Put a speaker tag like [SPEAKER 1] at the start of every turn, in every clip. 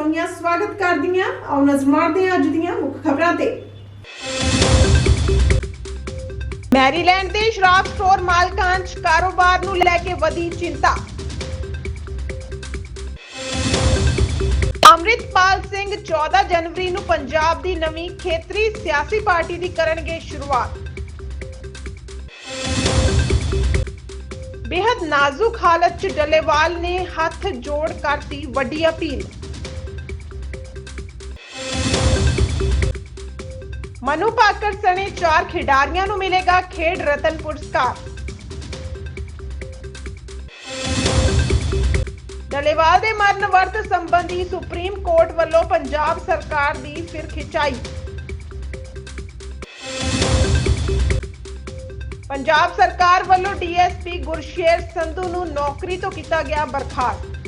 [SPEAKER 1] ਸੋਨੀਆ, ਸਵਾਗਤ ਕਰਦੀ ਹਾਂ ਆਓ ਨਜ਼ਰ ਮਾਰਦੇ ਹਾਂ ਅੱਜ ਦੀਆਂ ਮੁੱਖ ਖਬਰਾਂ ਤੇ। ਮੈਰੀਲੈਂਡ ਦੇ ਸ਼ਰਾਬ ਸਟੋਰ ਮਾਲਕਾਂ 'ਚ ਕਾਰੋਬਾਰ ਨੂੰ ਲੈ ਕੇ ਵਧੀ ਚਿੰਤਾ। ਅੰਮ੍ਰਿਤਪਾਲ ਸਿੰਘ 14 ਜਨਵਰੀ ਨੂੰ ਪੰਜਾਬ ਦੀ ਨਵੀਂ ਖੇਤਰੀ ਸਿਆਸੀ ਪਾਰਟੀ ਦੀ ਕਰਨਗੇ ਸ਼ੁਰੂਆਤ। ਬੇहद ਨਾਜ਼ੁਕ ਹਾਲਤ 'ਚ ਡੱਲੇਵਾਲ ਨੇ ਹੱਥ ਜੋੜ ਕਰਤੀ ਵੱਡੀ ਅਪੀਲ। ਮਨੂ ਪਾਕਰ ਸਣੇ ਚਾਰ ਖਿਡਾਰੀਆਂ ਨੂੰ ਮਿਲੇਗਾ ਖੇਡ ਰਤਨ ਪੁਰਸਕਾਰ। ਡੱਲੇਵਾਲ ਦੇ ਮਰਨ ਵਰਤ ਸੰਬੰਧੀ ਸੁਪਰੀਮ ਕੋਰਟ ਵੱਲੋਂ ਪੰਜਾਬ ਸਰਕਾਰ ਦੀ ਫਿਰ ਖਿਚਾਈ। ਪੰਜਾਬ ਸਰਕਾਰ ਵੱਲੋਂ ਡੀਐਸਪੀ ਗੁਰਸ਼ੇਰ ਸੰਧੂ ਨੂੰ ਨੌਕਰੀ ਤੋਂ ਕੀਤਾ ਗਿਆ ਬਰਖਾਸਤ।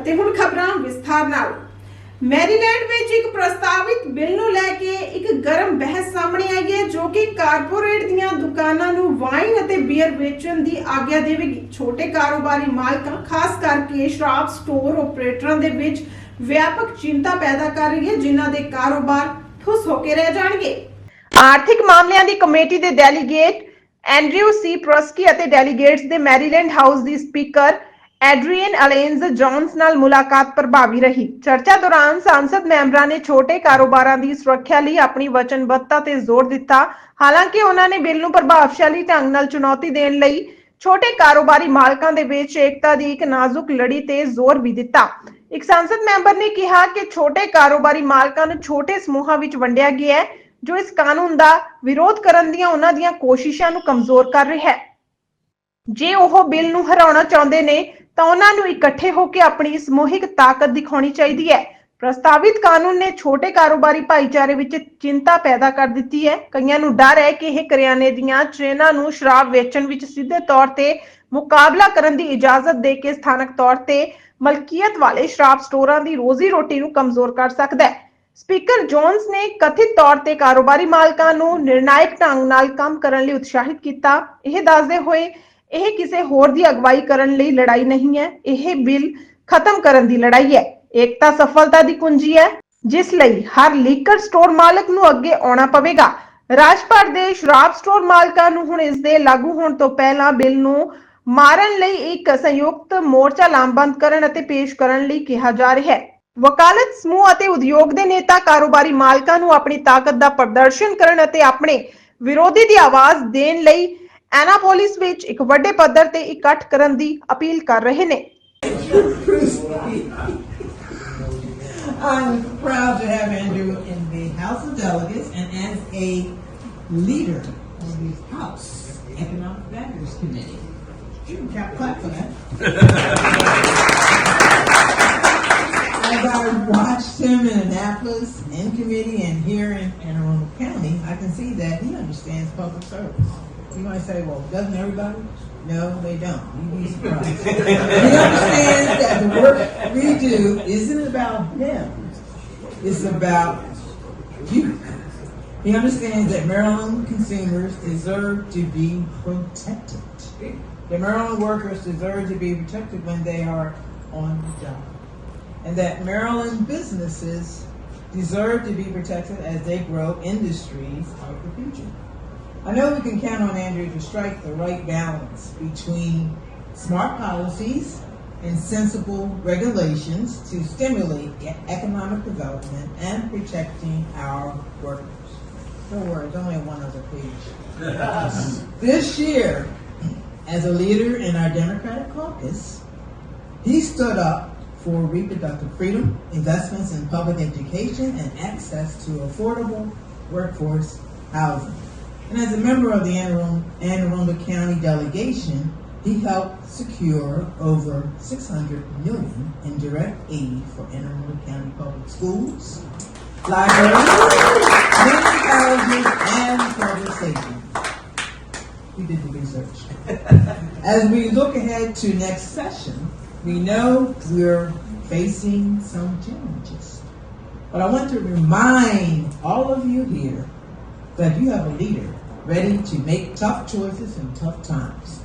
[SPEAKER 1] ਅਤੇ ਹੁਣ ਖਬਰਾਂ ਵਿਸਥਾਰ ਨਾਲ। ਮੈਰੀਲੈਂਡ ਵਿੱਚ ਇੱਕ ਪ੍ਰਸਤਾਵਿਤ ਬਿੱਲ ਨੂੰ ਲੈ ਕੇ ਇੱਕ ਗਰਮ ਬਹਿਸ ਸਾਹਮਣੇ ਆਈ ਹੈ, ਜੋ ਕਿ ਕਾਰਪੋਰੇਟ ਦੀਆਂ ਦੁਕਾਨਾਂ ਨੂੰ ਵਾਈਨ ਅਤੇ ਬੀਅਰ ਵੇਚਣ ਦੀ ਆਗਿਆ ਦੇਵੇਗੀ। ਛੋਟੇ ਕਾਰੋਬਾਰੀ ਮਾਲਕਾਂ, ਖਾਸ ਕਰਕੇ ਸ਼ਰਾਬ ਸਟੋਰ ਆਪਰੇਟਰਾਂ ਦੇ ਵਿੱਚ ਵਿਆਪਕ ਚਿੰਤਾ ਪੈਦਾ ਕਰ ਰਹੀ ਹੈ, ਜਿਨ੍ਹਾਂ ਦੇ ਕਾਰੋਬਾਰ ਠੁੱਸ ਹੋ ਕੇ ਰਹਿ ਜਾਣਗੇ। ਆਰਥਿਕ ਮਾਮਲਿਆਂ ਦੀ ਕਮੇਟੀ ਦੇ ਡੈਲੀਗੇਟ ਐਂਡਰਿਊ ਸੀ ਪ੍ਰੋਸਕੀ ਅਤੇ ਡੈਲੀਗੇਟਸ ਦੇ ਮੈਰੀਲੈਂਡ ਹਾਊਸ ਦੀ ਸਪੀਕਰ ਐਡਰੀਅਨ ਅਲੇਨਜ਼ ਜੌਨਸ ਨਾਲ ਮੁਲਾਕਾਤ ਪ੍ਰਭਾਵੀ ਰਹੀ। ਚਰਚਾ ਦੌਰਾਨ ਸੰਸਦ ਮੈਂਬਰਾਂ ਨੇ ਛੋਟੇ ਕਾਰੋਬਾਰਾਂ ਦੀ ਸੁਰੱਖਿਆ ਲਈ ਆਪਣੀ ਵਚਨਬੱਧਤਾ ਤੇ ਜ਼ੋਰ ਦਿੱਤਾ। ਹਾਲਾਂਕਿ ਉਹਨਾਂ ਨੇ ਬਿੱਲ ਨੂੰ ਪ੍ਰਭਾਵਸ਼ਾਲੀ ਢੰਗ ਨਾਲ ਚੁਣੌਤੀ ਦੇਣ ਲਈ ਛੋਟੇ ਕਾਰੋਬਾਰੀ ਮਾਲਕਾਂ ਦੇ ਵਿੱਚ ਏਕਤਾ ਦੀ ਇੱਕ ਨਾਜ਼ੁਕ ਲੜੀ ਤੇ ਜ਼ੋਰ ਵੀ ਦਿੱਤਾ। ਇੱਕ ਸੰਸਦ ਮੈਂਬਰ ਨੇ ਕਿਹਾ ਕਿ ਛੋਟੇ ਕਾਰੋਬਾਰੀ ਮਾਲਕਾਂ ਨੂੰ ਛੋਟੇ ਸਮੂਹਾਂ ਵਿੱਚ ਵੰਡਿਆ ਗਿਆ ਹੈ, ਜੋ ਇਸ ਕਾਨੂੰਨ ਦਾ ਵਿਰੋਧ ਕਰਨ ਦੀਆਂ ਉਹਨਾਂ ਦੀਆਂ ਕੋਸ਼ਿਸ਼ਾਂ ਨੂੰ ਕਮਜ਼ੋਰ ਕਰ ਰਿਹਾ ਹੈ। ਜੇ ਉਹ ਬਿੱਲ ਨੂੰ ਹਰਾਉਣਾ ਚਾਹੁੰਦੇ ਨੇ ਤਾਂ ਉਹਨਾਂ ਨੂੰ ਇਕੱਠੇ ਹੋ ਕੇ ਆਪਣੀ ਸਮੂਹਿਕ ਤਾਕਤ ਦਿਖਾਉਣੀ ਚਾਹੀਦੀ ਹੈ। ਪ੍ਰਸਤਾਵਿਤ ਕਾਨੂੰਨ ਨੇ ਛੋਟੇ ਕਾਰੋਬਾਰੀ ਭਾਈਚਾਰੇ ਵਿੱਚ ਚਿੰਤਾ ਪੈਦਾ ਕਰ ਦਿੱਤੀ ਹੈ। ਕਈਆਂ ਨੂੰ ਡਰ ਹੈ ਕਿ ਇਹ ਕਰਿਆਨੇ ਦੀਆਂ ਚੇਨਾਂ ਨੂੰ ਸ਼ਰਾਬ ਵੇਚਣ ਵਿੱਚ ਸਿੱਧੇ ਤੌਰ ਤੇ ਮੁਕਾਬਲਾ ਕਰਨ ਦੀ ਇਜਾਜ਼ਤ ਦੇ ਕੇ ਸਥਾਨਕ ਤੌਰ ਤੇ ਮਲਕੀਅਤ ਵਾਲੇ ਸ਼ਰਾਬ ਸਟੋਰਾਂ ਦੀ ਰੋਜ਼ੀ ਰੋਟੀ ਨੂੰ ਕਮਜ਼ੋਰ ਕਰ ਸਕਦਾ ਹੈ। ਸਪੀਕਰ ਜੋਨਸ ਨੇ ਕਥਿਤ ਤੌਰ ਤੇ ਕਾਰੋਬਾਰੀ ਮਾਲਕਾਂ ਨੂੰ ਨਿਰਣਾਇਕ ਢੰਗ ਨਾਲ ਕੰਮ ਕਰਨ ਲਈ ਉਤਸ਼ਾਹਿਤ ਕੀਤਾ। ਇਹ ਦੱਸਦੇ ਹੋਏ ਇਹ ਕਿਸੇ ਹੋਰ ਦੀ ਅਗਵਾਈ ਕਰਨ ਲਈ ਲੜਾਈ ਨਹੀਂ ਹੈ, ਇਹ ਬਿੱਲ ਖਤਮ ਕਰਨ ਦੀ ਲੜਾਈ ਹੈ। ਏਕਤਾ ਸਫਲਤਾ ਦੀ ਕੁੰਜੀ ਹੈ, ਜਿਸ ਲਈ ਹਰ ਲੀਕਰ ਸਟੋਰ ਮਾਲਕ ਨੂੰ ਅੱਗੇ ਆਉਣਾ ਪਵੇਗਾ। ਰਾਜ ਦੇ ਸ਼ਰਾਬ ਸਟੋਰ ਮਾਲਕਾਂ ਨੂੰ ਹੁਣ ਇਸ ਦੇ ਲਾਗੂ ਹੋਣ ਤੋਂ ਪਹਿਲਾਂ ਬਿੱਲ ਨੂੰ ਮਾਰਨ ਲਈ ਇੱਕ ਸੰਯੁਕਤ ਮੋਰਚਾ ਲਾਮਬੰਦ ਕਰਨ ਅਤੇ ਪੇਸ਼ ਕਰਨ ਲਈ ਕਿਹਾ ਜਾ ਰਿਹਾ ਹੈ। ਵਕਾਲਤ ਸਮੂਹ ਅਤੇ ਉਦਯੋਗ ਦੇ ਨੇਤਾ ਕਾਰੋਬਾਰੀ ਮਾਲਕਾਂ ਨੂੰ ਆਪਣੀ ਤਾਕਤ ਦਾ ਪ੍ਰਦਰਸ਼ਨ ਕਰਨ ਅਤੇ ਆਪਣੇ ਵਿਰੋਧੀ ਦੀ ਆਵਾਜ਼ ਦੇਣ ਲਈ ਐਨਾਪੋਲਿਸ ਵਿੱਚ ਇੱਕ ਵੱਡੇ ਪੱਧਰ ਤੇ ਇਕੱਠ ਕਰਨ ਦੀ ਅਪੀਲ ਕਰ ਰਹੇ ਨੇ
[SPEAKER 2] I'm proud to have Andrew in the House of Delegates and as a leader of the House Economic Matters Committee. You can clap- clap for that. As I watched him in Annapolis, in committee, and here in Anne Arundel County, I can see that he understands public service. You might say, well, doesn't everybody? No, they don't. You'd be surprised. he understands that the work we do isn't about them. It's about you. He understands that Maryland consumers deserve to be protected. The Maryland workers deserve to be protected when they are on the job. And that Maryland businesses deserve to be protected as they grow industries of the future. I know we can count on Andrew to strike the right balance between smart policies and sensible regulations to stimulate economic development and protecting our workers. Worry, it's only one other page. this year, as a leader in our Democratic caucus, he stood up for reproductive freedom, investments in public education, and access to affordable workforce housing. And as a member of the Anne Arundel- County delegation, he helped secure over 600 million in direct aid for Anne Arundel County public schools, libraries, colleges, and public safety. We did the research. As we look ahead to next session, we know we're facing some challenges. But I want to remind all of you here that you have a leader ready to make tough choices in tough times.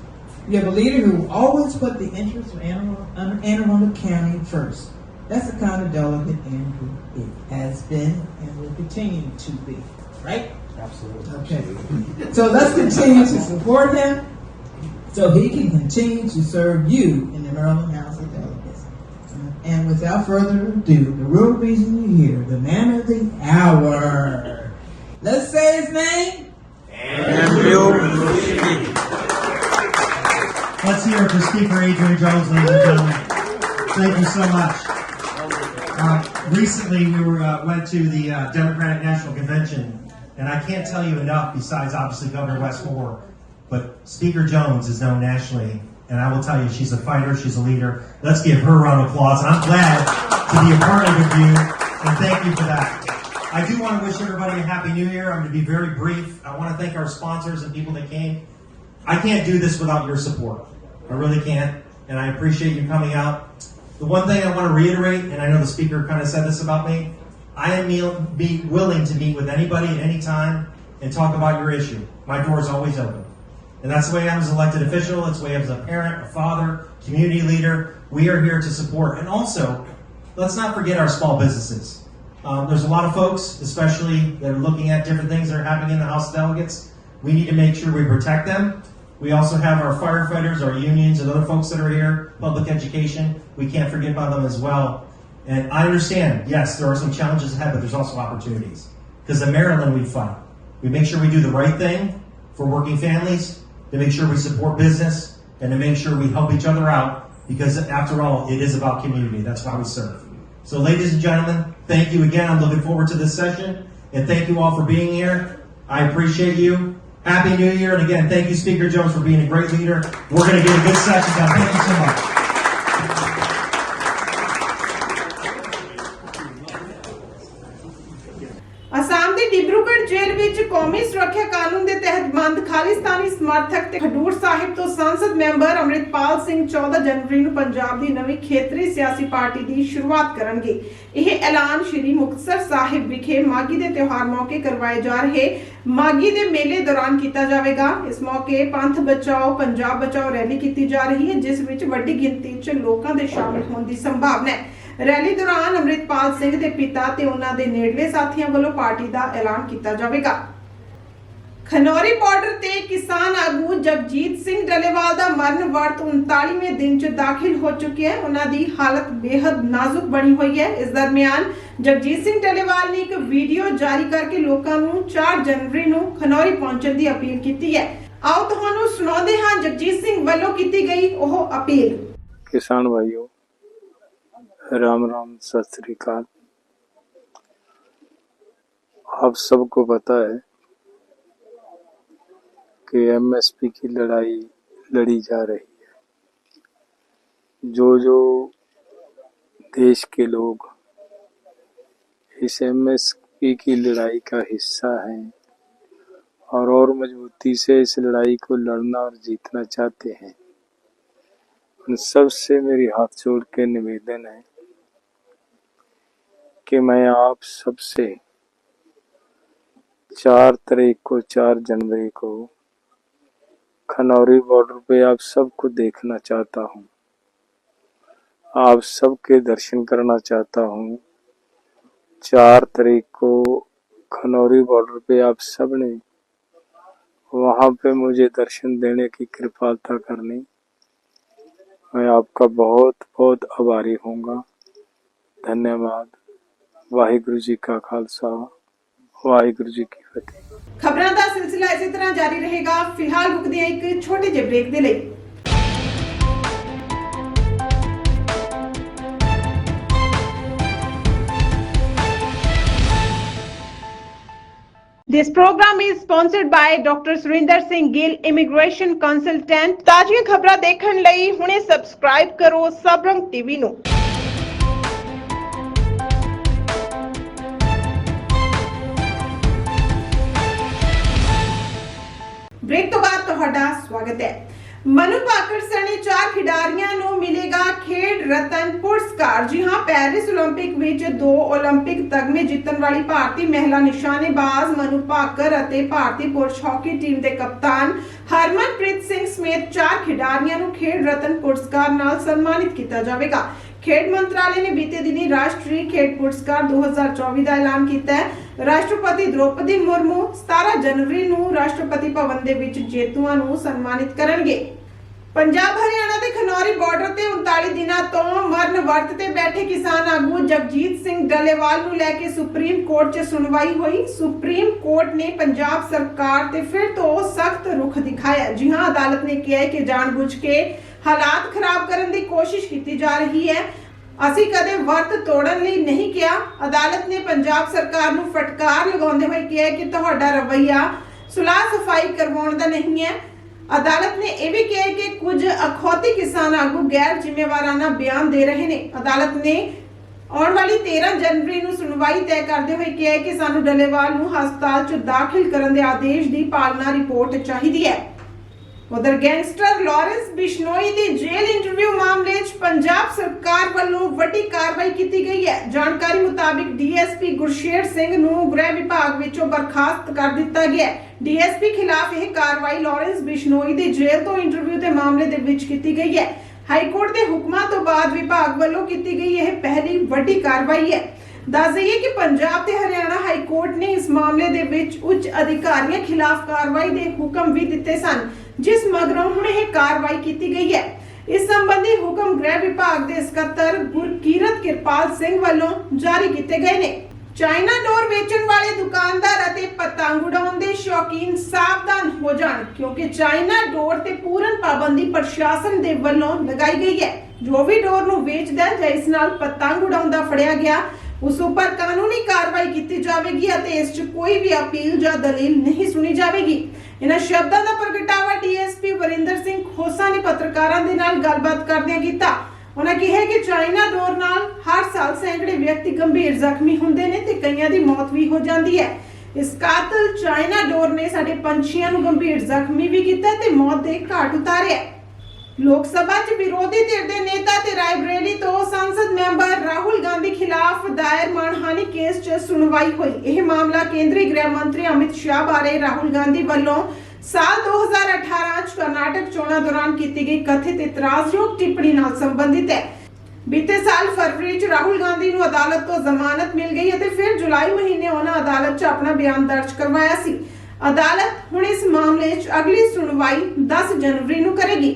[SPEAKER 2] You have a leader who will always put the interests of Anne Arundel- Anne Arundel County first. That's the kind of delegate Andrew is, has been and will continue to be, right?
[SPEAKER 3] Absolutely.
[SPEAKER 2] Okay. So let's continue to support him so he can continue to serve you in the Maryland House of Delegates. And without further ado, the real reason you're here, the man of the hour. Let's say his name.
[SPEAKER 3] Let's hear it for Speaker Adrian Jones, ladies and gentlemen. Thank you so much. Uh, recently, we were uh, went to the uh, Democratic National Convention, and I can't tell you enough. Besides, obviously, Governor Wes Moore, but Speaker Jones is known nationally, and I will tell you, she's a fighter, she's a leader. Let's give her a round of applause. And I'm glad to be a part of you, and thank you for that. I do want to wish everybody a happy New Year. I'm going to be very brief. I want to thank our sponsors and people that came. I can't do this without your support. I really can't, and I appreciate you coming out. The one thing I want to reiterate, and I know the speaker kind of said this about me, I am be willing to meet with anybody at any time and talk about your issue. My door is always open. And that's the way I am as an elected official, that's the way I am as a parent, a father, community leader. We are here to support. And also, let's not forget our small businesses. Um, there's a lot of folks, especially that are looking at different things that are happening in the House of Delegates. We need to make sure we protect them. We also have our firefighters, our unions, and other folks that are here, public education. We can't forget about them as well. And I understand, yes, there are some challenges ahead, but there's also opportunities. Because in Maryland, we fight. We make sure we do the right thing for working families, to make sure we support business, and to make sure we help each other out. Because after all, it is about community. That's why we serve. So, ladies and gentlemen, thank you again. I'm looking forward to this session, and thank you all for being here. I appreciate you. Happy New Year, and again, thank you, Speaker Jones, for being a great leader. We're going to get a good session done. Thank you so much.
[SPEAKER 1] ਖਾਲਿਸਤਾਨੀ ਸਮਰਥਕ ਤੇ ਖਡੂਰ ਸਾਹਿਬ ਤੋਂ ਸੰਸਦ member Amritpal Singh 14 ਜਨਵਰੀ ਨੂੰ ਪੰਜਾਬ ਦੀ ਨਵੀਂ ਖੇਤਰੀ ਸਿਆਸੀ party ਦੀ ਸ਼ੁਰੂਆਤ ਕਰਨਗੇ। ਇਹ ਐਲਾਨ ਸ਼੍ਰੀ ਮੁਕਤਸਰ ਸਾਹਿਬ ਵਿਖੇ ਮਾਗੀ ਦੇ ਤਿਉਹਾਰ ਮੌਕੇ ਕਰਵਾਏ ਜਾ ਰਹੇ ਮਾਗੀ ਦੇ ਮੇਲੇ ਦੌਰਾਨ ਕੀਤਾ ਜਾਵੇਗਾ। ਇਸ ਮੌਕੇ ਪੰਥ ਬਚਾਓ, ਪੰਜਾਬ ਬਚਾਓ ਰੈਲੀ ਕੀਤੀ ਜਾ ਰਹੀ ਹੈ, ਜਿਸ ਵਿੱਚ ਵੱਡੀ ਗਿਣਤੀ 'ਚ ਲੋਕਾਂ ਦੇ ਸ਼ਾਮਲ ਹੋਣ ਦੀ ਸੰਭਾਵਨਾ ਹੈ। ਰੈਲੀ ਦੌਰਾਨ ਅੰਮ੍ਰਿਤਪਾਲ ਸਿੰਘ ਦੇ ਪਿਤਾ ਤੇ ਉਹਨਾਂ ਦੇ ਨੇੜਲੇ ਸਾਥੀਆਂ ਵੱਲੋਂ ਪਾਰਟੀ ਦਾ ਐਲਾਨ ਕੀਤਾ ਜਾਵੇਗਾ। ਖਨੌਰੀ ਬਾਰਡਰ ਤੇ ਕਿਸਾਨ ਆਗੂ ਜਗਜੀਤ ਸਿੰਘ ਡਲੇਵਾਲ ਦਾ ਮਰਨ ਵਰਤ 39ਵੇਂ ਦਿਨ 'ਚ ਦਾਖਲ ਹੋ ਚੁੱਕਿਆ ਹੈ। ਉਹਨਾਂ ਦੀ ਹਾਲਤ ਬੇहद ਨਾਜ਼ੁਕ ਬਣੀ ਹੋਈ ਹੈ। ਇਸ ਦਰਮਿਆਨ ਜਗਜੀਤ ਸਿੰਘ ਡਲੇਵਾਲ ਨੇ ਇੱਕ ਵੀਡੀਓ ਜਾਰੀ ਕਰਕੇ ਲੋਕਾਂ ਨੂੰ 4 ਜਨਵਰੀ ਨੂੰ ਖਨੌਰੀ ਪਹੁੰਚਣ ਦੀ ਅਪੀਲ ਕੀਤੀ ਹੈ। ਆਓ ਤੁਹਾਨੂੰ ਸੁਣਾਉਂਦੇ ਹਾਂ ਜਗਜੀਤ ਸਿੰਘ ਵੱਲੋਂ ਕੀਤੀ ਗਈ ਉਹ ਅਪੀਲ।
[SPEAKER 4] ਕਿਸਾਨ ਭਾਈਓ, ਰਾਮ ਰਾਮ, ਸਤਿ ਸ੍ਰੀ ਅਕਾਲ। ਆਪ ਸਭ ਕੋ ਪਤਾ ਹੈ कि एमएसपी की लड़ाई लड़ी जा रही है। जो जो देश के लोग इस एमएसपी की लड़ाई का हिस्सा हैं और और मजबूती से इस लड़ाई को लड़ना और जीतना चाहते हैं, उन सबसे मेरी हाथ जोड़ के निवेदन है कि मैं आप सबसे चार तारीख को, चार जनवरी को खनौरी बॉर्डर पे आप सबको देखना चाहता हूँ। आप सबके दर्शन करना चाहता हूँ। चार तारीख को खनौरी बॉर्डर पे आप सबने वहाँ पे मुझे दर्शन देने की कृपालता करनी। मैं आपका बहुत बहुत आभारी होऊँगा। धन्यवाद। वाहिगुरु जी का खालसा। ਵਾਹਿਗੁਰੂ ਜੀ ਕੀ ਫਤਿਹ
[SPEAKER 1] ਖਬਰਾਂ ਦਾ ਸਿਲਸਿਲਾ ਇਸੇ ਤਰ੍ਹਾਂ ਜਾਰੀ ਰਹੇਗਾ ਫਿਲਹਾਲ ਰੁਕਦੇ ਹਾਂ ਇੱਕ ਛੋਟੇ ਜਿਹੇ ਬ੍ਰੇਕ ਦੇ ਲਈ This program is sponsored by Dr. Surinder Singh Gill, Immigration Consultant. ਤਾਜ਼ੀਆਂ ਖਬਰਾਂ ਦੇਖਣ ਲਈ ਹੁਣੇ ਸਬਸਕ੍ਰਾਈਬ ਕਰੋ ਸਬਰੰਗ ਟੀਵੀ ਨੂੰ। ਬ੍ਰੇਕ ਤੋਂ ਬਾਅਦ ਤੁਹਾਡਾ ਸਵਾਗਤ ਹੈ ਮਨੂ ਭਾਕਰ ਸਣੇ ਚਾਰ ਖਿਡਾਰੀਆਂ ਨੂੰ ਮਿਲੇਗਾ ਖੇਡ ਰਤਨ ਪੁਰਸਕਾਰ ਜੀ ਹਾਂ ਪੈਰਿਸ 올림픽 ਵਿੱਚ ਦੋ 올림픽 ਤਗਮੇ ਜਿੱਤਣ ਵਾਲੀ ਭਾਰਤੀ ਮਹਿਲਾ ਨਿਸ਼ਾਨੇਬਾਜ਼ ਮਨੂ ਭਾਕਰ ਅਤੇ ਭਾਰਤੀ ਪੁਰਸ਼ ਹਾਕੀ ਟੀਮ ਦੇ ਕਪਤਾਨ ਹਰਮਨਪ੍ਰੀਤ ਸਿੰਘ ਸਮੇਤ ਚਾਰ ਖਿਡਾਰੀਆਂ ਨੂੰ ਖੇਡ ਰਤਨ ਪੁਰਸਕਾਰ ਨਾਲ ਸਨਮਾਨਿਤ ਕੀਤਾ ਜਾਵੇਗਾ ਖੇਡ ਮੰਤਰਾਲੇ ਨੇ ਬੀਤੇ ਦਿਨੀ ਰਾਸ਼ਟਰੀ ਖੇਡ ਪੁਰਸਕਾਰ 2024 ਦਾ ਐਲਾਨ ਕੀਤਾ ਹੈ। ਰਾਸ਼ਟਰਪਤੀ ਦ੍ਰੋਪਦੀ ਮੁਰਮੂ 17 ਜਨਵਰੀ ਨੂੰ ਰਾਸ਼ਟਰਪਤੀ ਭਵਨ ਦੇ ਵਿੱਚ ਜੇਤੂਆਂ ਨੂੰ ਸਨਮਾਨਿਤ ਕਰਨਗੇ। ਪੰਜਾਬ ਹਰਿਆਣਾ ਦੇ ਖਨੌਰੀ ਬਾਰਡਰ ਤੇ 39 ਦਿਨਾਂ ਤੋਂ ਮਰਨ ਵਰਤ ਤੇ ਬੈਠੇ ਕਿਸਾਨ ਆਗੂ ਜਗਜੀਤ ਸਿੰਘ ਡੱਲੇਵਾਲ ਨੂੰ ਲੈ ਕੇ ਸੁਪਰੀਮ ਕੋਰਟ 'ਚ ਸੁਣਵਾਈ ਹੋਈ। ਸੁਪਰੀਮ ਕੋਰਟ ਨੇ ਪੰਜਾਬ ਸਰਕਾਰ ਤੇ ਫਿਰ ਤੋਂ ਸਖਤ ਰੁਖ ਦਿਖਾਇਆ। ਜੀ ਹਾਂ, ਅਦਾਲਤ ਨੇ ਕਿਹਾ ਹੈ ਕਿ ਜਾਣਬੁੱਝ ਕੇ ਹਾਲਾਤ ਖਰਾਬ ਕਰਨ ਦੀ ਕੋਸ਼ਿਸ਼ ਕੀਤੀ ਜਾ ਰਹੀ ਹੈ। ਅਸੀਂ ਕਦੇ ਵਰਤ ਤੋੜਨ ਲਈ ਨਹੀਂ ਕਿਹਾ। ਅਦਾਲਤ ਨੇ ਪੰਜਾਬ ਸਰਕਾਰ ਨੂੰ ਫਟਕਾਰ ਲਗਾਉਂਦੇ ਹੋਏ ਕਿਹਾ ਕਿ ਤੁਹਾਡਾ ਰਵੱਈਆ ਸੁਲਾਹ ਸਫ਼ਾਈ ਕਰਵਾਉਣ ਦਾ ਨਹੀਂ ਹੈ। ਅਦਾਲਤ ਨੇ ਇਹ ਵੀ ਕਿਹਾ ਕਿ ਕੁਝ ਅਖੌਤੀ ਕਿਸਾਨ ਆਗੂ ਗੈਰ ਜ਼ਿੰਮੇਵਾਰਾਨਾ ਬਿਆਨ ਦੇ ਰਹੇ ਨੇ। ਅਦਾਲਤ ਨੇ ਆਉਣ ਵਾਲੀ 13 ਜਨਵਰੀ ਨੂੰ ਸੁਣਵਾਈ ਤੈਅ ਕਰਦੇ ਹੋਏ ਕਿਹਾ ਕਿ ਸਾਨੂੰ ਡੱਲੇਵਾਲ ਨੂੰ ਹਸਪਤਾਲ 'ਚ ਦਾਖਲ ਕਰਨ ਦੇ ਆਦੇਸ਼ ਦੀ ਪਾਲਣਾ ਰਿਪੋਰਟ ਚਾਹੀਦੀ ਹੈ। ਉਧਰ ਗੈਂਗਸਟਰ ਲਾਰੈਂਸ ਬਿਸ਼ਨੋਈ ਦੀ ਜੇਲ੍ਹ ਇੰਟਰਵਿਊ ਮਾਮਲੇ 'ਚ ਪੰਜਾਬ ਸਰਕਾਰ ਵੱਲੋਂ ਵੱਡੀ ਕਾਰਵਾਈ ਕੀਤੀ ਗਈ ਹੈ। ਜਾਣਕਾਰੀ ਮੁਤਾਬਿਕ ਡੀਐਸਪੀ ਗੁਰਸ਼ੇਰ ਸਿੰਘ ਨੂੰ ਗ੍ਰਹਿ ਵਿਭਾਗ ਵਿੱਚੋਂ ਬਰਖਾਸਤ ਕਰ ਦਿੱਤਾ ਗਿਆ ਹੈ। ਡੀਐਸਪੀ ਖਿਲਾਫ ਇਹ ਕਾਰਵਾਈ ਲਾਰੈਂਸ ਬਿਸ਼ਨੋਈ ਦੀ ਜੇਲ੍ਹ ਤੋਂ ਇੰਟਰਵਿਊ ਦੇ ਮਾਮਲੇ ਦੇ ਵਿੱਚ ਕੀਤੀ ਗਈ ਹੈ। ਹਾਈ ਕੋਰਟ ਦੇ ਹੁਕਮਾਂ ਤੋਂ ਬਾਅਦ ਵਿਭਾਗ ਵੱਲੋਂ ਕੀਤੀ ਗਈ ਇਹ ਪਹਿਲੀ ਵੱਡੀ ਕਾਰਵਾਈ ਹੈ। ਦੱਸ ਦਈਏ ਕਿ ਪੰਜਾਬ ਤੇ ਹਰਿਆਣਾ ਹਾਈ ਕੋਰਟ ਨੇ ਇਸ ਮਾਮਲੇ ਦੇ ਵਿੱਚ ਉੱਚ ਅਧਿਕਾਰੀਆਂ ਖਿਲਾਫ ਕਾਰਵਾਈ ਦੇ ਹੁਕਮ ਵੀ ਦਿੱਤੇ ਸਨ। ਜਿਸ ਮਗਰੋਂ ਹੁਣ ਇਹ ਕਾਰਵਾਈ ਕੀਤੀ ਗਈ ਹੈ। ਇਸ ਸੰਬੰਧੀ ਹੁਕਮ ਗ੍ਰਹਿ ਵਿਭਾਗ ਦੇ ਸਕੱਤਰ ਗੁਰਕੀਰਤ ਕਿਰਪਾਲ ਸਿੰਘ ਵੱਲੋਂ ਜਾਰੀ ਕੀਤੇ ਗਏ ਨੇ। ਚਾਈਨਾ ਡੋਰ ਵੇਚਣ ਵਾਲੇ ਦੁਕਾਨਦਾਰ ਅਤੇ ਪਤੰਗ ਉਡਾਉਣ ਦੇ ਸ਼ੌਕੀਨ ਸਾਵਧਾਨ ਹੋ ਜਾਣ, ਕਿਉਂਕਿ ਚਾਈਨਾ ਡੋਰ ਤੇ ਪੂਰਨ ਪਾਬੰਦੀ ਪ੍ਰਸ਼ਾਸਨ ਦੇ ਵੱਲੋਂ ਲਗਾਈ ਗਈ ਹੈ। ਜੋ ਵੀ ਡੋਰ ਨੂੰ ਵੇਚਦਾ ਹੈ ਜਾਂ ਇਸ ਨਾਲ ਪਤੰਗ ਉਡਾਉਂਦਾ ਫੜਿਆ ਗਿਆ ਉਸ ਉੱਪਰ ਕਾਨੂੰਨੀ ਕਾਰਵਾਈ ਕੀਤੀ ਜਾਵੇਗੀ ਅਤੇ ਇਸ 'ਚ ਕੋਈ ਵੀ ਅਪੀਲ ਜਾਂ ਦਲੀਲ ਨਹੀਂ ਸੁਣੀ ਜਾਵੇਗੀ। ਇਹਨਾਂ ਸ਼ਬਦਾਂ ਦਾ ਪ੍ਰਗਟਾਵਾ ਡੀਐਸਪੀ ਵਰਿੰਦਰ ਸਿੰਘ ਖੋਸਾ ਨੇ ਪੱਤਰਕਾਰਾਂ ਦੇ ਨਾਲ ਗੱਲਬਾਤ ਕਰਦਿਆਂ ਕੀਤਾ। ਉਹਨਾਂ ਕਿਹਾ ਕਿ ਚਾਈਨਾ ਡੋਰ ਨਾਲ ਹਰ ਸਾਲ ਸੈਂਕੜੇ ਵਿਅਕਤੀ ਗੰਭੀਰ ਜ਼ਖਮੀ ਹੁੰਦੇ ਨੇ ਤੇ ਕਈਆਂ ਦੀ ਮੌਤ ਵੀ ਹੋ ਜਾਂਦੀ ਹੈ। ਇਸ ਕਾਤਲ ਚਾਈਨਾ ਡੋਰ ਨੇ ਸਾਡੇ ਪੰਛੀਆਂ ਨੂੰ ਗੰਭੀਰ ਜ਼ਖਮੀ ਵੀ ਕੀਤਾ ਤੇ ਮੌਤ ਦੇ ਘਾਟ ਉਤਾਰਿਆ। ਲੋਕ ਸਭਾ 'ਚ ਵਿਰੋਧੀ ਧਿਰ ਦੇ ਨੇਤਾ ਤੇ ਰਾਇਬਰੇਲੀ ਤੋਂ ਸੰਸਦ ਮੈਂਬਰ ਰਾਹੁਲ ਗਾਂਧੀ ਖਿਲਾਫ ਦਾਇਰ ਮਾਨਹਾਨੀ ਕੇਸ 'ਚ ਸੁਣਵਾਈ ਹੋਈ। ਇਹ ਮਾਮਲਾ ਕੇਂਦਰੀ ਗ੍ਰਹਿ ਮੰਤਰੀ ਅਮਿਤ ਸ਼ਾਹ ਬਾਰੇ ਰਾਹੁਲ ਗਾਂਧੀ ਵੱਲੋਂ ਸਾਲ 2018 'ਚ ਕਰਨਾਟਕ ਚੋਣਾਂ ਦੌਰਾਨ ਕੀਤੀ ਗਈ ਕਥਿਤ ਇਤਰਾਜ਼ਯੋਗ ਟਿੱਪਣੀ ਨਾਲ ਸੰਬੰਧਿਤ ਹੈ। ਬੀਤੇ ਸਾਲ ਫਰਵਰੀ 'ਚ ਰਾਹੁਲ ਗਾਂਧੀ ਨੂੰ ਅਦਾਲਤ ਤੋਂ ਜ਼ਮਾਨਤ ਮਿਲ ਗਈ ਅਤੇ ਫਿਰ ਜੁਲਾਈ ਮਹੀਨੇ ਉਹਨਾਂ ਅਦਾਲਤ 'ਚ ਆਪਣਾ ਬਿਆਨ ਦਰਜ ਕਰਵਾਇਆ ਸੀ। ਅਦਾਲਤ ਹੁਣ ਇਸ ਮਾਮਲੇ 'ਚ ਅਗਲੀ ਸੁਣਵਾਈ 10 ਜਨਵਰੀ ਨੂੰ ਕਰੇਗੀ।